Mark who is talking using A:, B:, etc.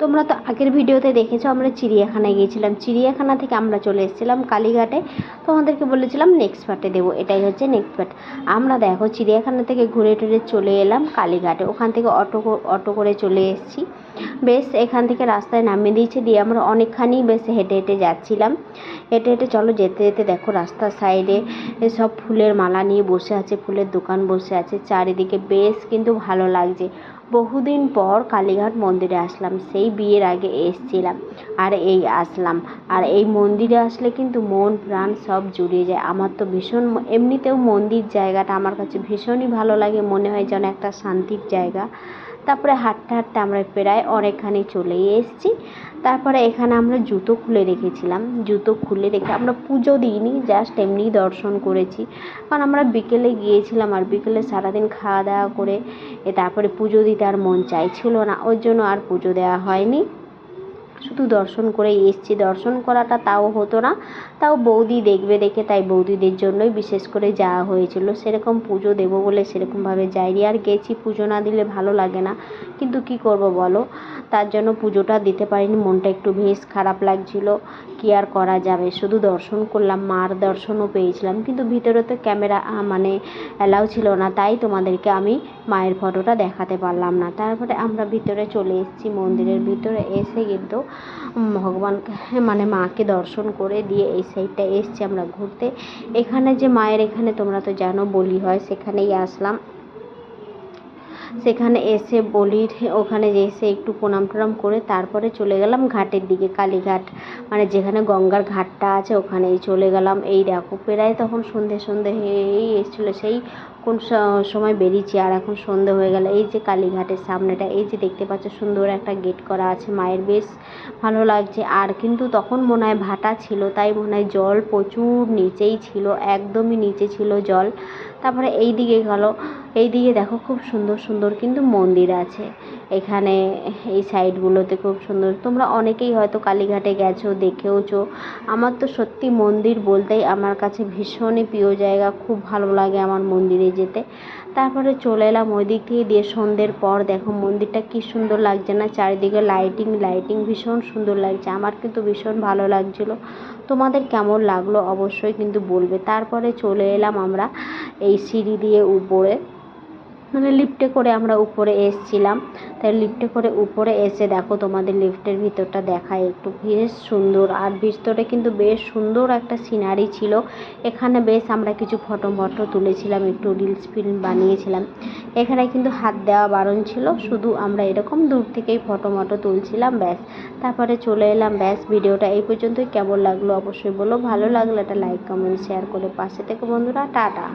A: তোমরা তো আগের ভিডিওতে দেখেছ, আমরা চিড়িয়াখানায় গিয়েছিলাম। চিড়িয়াখানা থেকে আমরা চলে এসেছিলাম কালীঘাটে। তোমাদেরকে বলেছিলাম নেক্সট পার্টে দেবো। এটাই হচ্ছে নেক্সট পার্ট আমরা দেখো, চিড়িয়াখানা থেকে ঘুরে টুরে চলে এলাম কালীঘাটে। ওখান থেকে অটো অটো করে চলে এসেছি। বেশ, এখান থেকে রাস্তায় নামিয়ে দিয়েছে। দিয়ে আমরা অনেকখানি বেশ হেঁটে হেঁটে যাচ্ছিলাম। হেঁটে হেঁটে চলো, যেতে যেতে দেখো রাস্তার সাইডে সব ফুলের মালা নিয়ে বসে আছে, ফুলের দোকান বসে আছে। চারিদিকে বেশ কিন্তু ভালো লাগছে। বহুদিন পর কালীঘাট মন্দিরে আসলাম। সেই বিয়ের আগে এসছিলাম আর এই আসলাম। আর এই মন্দিরে আসলে কিন্তু মন, প্রাণ সব জুড়িয়ে যায়। আমার তো ভীষণ এমনিতেও মন্দির জায়গাটা আমার কাছে ভীষণই ভালো লাগে। মনে হয় যেন একটা শান্তির জায়গা। তারপরে হাঁটতে হাঁটতে আমরা প্রায় অনেকখানি চলেই এসেছি। তারপরে এখানে আমরা জুতো খুলে রেখেছিলাম। জুতো খুলে রেখে আমরা পুজো দিইনি জাস্ট এমনি দর্শন করেছি। কারণ আমরা বিকেলে গিয়েছিলাম আর বিকেলে সারাদিন খাওয়া দাওয়া করে এ তারপরে পুজো দিতে আর মন চাইছিল না। ওর জন্য আর পুজো দেওয়া হয়নি। শুধু দর্শন করে এসছি। দর্শন করাটা তাও হতো না। তাও বৌদি দেখবে দেখে, তাই বৌদিদের জন্যই বিশেষ করে যাওয়া হয়েছিল। সেরকম পুজো দেবো বলে সেরকমভাবে যাইনি। আর গেছি পুজো না দিলে ভালো লাগে না। কিন্তু কি করব বলো? তার জন্য পুজোটা দিতে পারিনি। মনটা একটু বেশ খারাপ লাগছিল। কী আর করা যাবে? শুধু দর্শন করলাম, মার দর্শনও পেয়েছিলাম। কিন্তু ভিতরে তো ক্যামেরা মানে অ্যালাউ ছিল না। তাই তোমাদেরকে আমি মায়ের ফটোটা দেখাতে পারলাম না। তারপরে আমরা ভিতরে চলে এসেছি মন্দিরের ভিতরে। এসে কিন্তু ভগবানকে মানে মাকে দর্শন করে দিয়ে এই সাইডটা এসছি আমরা ঘুরতে। এখানে যে মায়ের এখানে তোমরা তো জানো বলি হয়, সেখানেই আসলাম। সেখানে এসে বলির ওখানে এসে একটু প্রণাম টনাম করে তারপরে চলে গেলাম ঘাটের দিকে, কালীঘাট। মানে যেখানে গঙ্গার ঘাটটা আছে ওখানেই চলে গেলাম। এই দেখো, প্রায় তখন সন্ধে সন্ধে হয়েই এসেছিল সেই কোন সময় বেরিয়েছি আর এখন সন্ধে হয়ে গেল। এই যে কালীঘাটের সামনেটা, এই যে দেখতে পাচ্ছ সুন্দর একটা গেট করা আছে মায়ের, বেশ ভালো লাগছে। আর কিন্তু তখন মনে হয় ভাটা ছিল, তাই মনে হয় জল প্রচুর নিচেই ছিল, একদমই নিচে ছিল জল। তারপরে এই দিকে গেল এই দিকে দেখো খুব সুন্দর সুন্দর কিন্তু মন্দির আছে। এখানে এই সাইডগুলোতে খুব সুন্দর। তোমরা অনেকেই হয়তো কালীঘাটে গেছো, দেখেওছো। আমার তো সত্যি মন্দির বলতেই আমার কাছে ভীষণই প্রিয় জায়গা। খুব ভালো লাগে আমার মন্দিরে যেতে। তারপরে চলে এলাম ওই দিক থেকে দিয়ে সন্ধ্যের পর। দেখো মন্দিরটা কি সুন্দর লাগছে না? চারিদিকে লাইটিং লাইটিং ভীষণ সুন্দর লাগছে। আমার কিন্তু ভীষণ ভালো লাগছিল। তোমাদের কেমন লাগল অবশ্যই কিন্তু বলবে। তারপরে চলে এলাম আমরা এই সিঁড়ি দিয়ে উপরে। মানে লিফটে করে আমরা উপরে এসছিলাম। তাই লিফটে করে উপরে এসে দেখো তোমাদের লিফটের ভিতরটা দেখায় একটু। বেশ সুন্দর। আর ভিতরে কিন্তু বেশ সুন্দর একটা সিনারি ছিল। এখানে বেশ আমরা কিছু ফটো ফটো তুলেছিলাম, একটু রিলস ফিল্ম বানিয়েছিলাম। এখানে কিন্তু হাত দেওয়া বারণ ছিল। শুধু আমরা এরকম দূর থেকেই ফটো মটো তুলছিলাম, ব্যাস। তারপরে চলে এলাম, ব্যাস ভিডিওটা এই পর্যন্তই। কেমন লাগল অবশ্যই বলো। ভালো লাগলে একটা লাইক কমেন্ট শেয়ার করে পাশে থেকে বন্ধুরা, টাটা।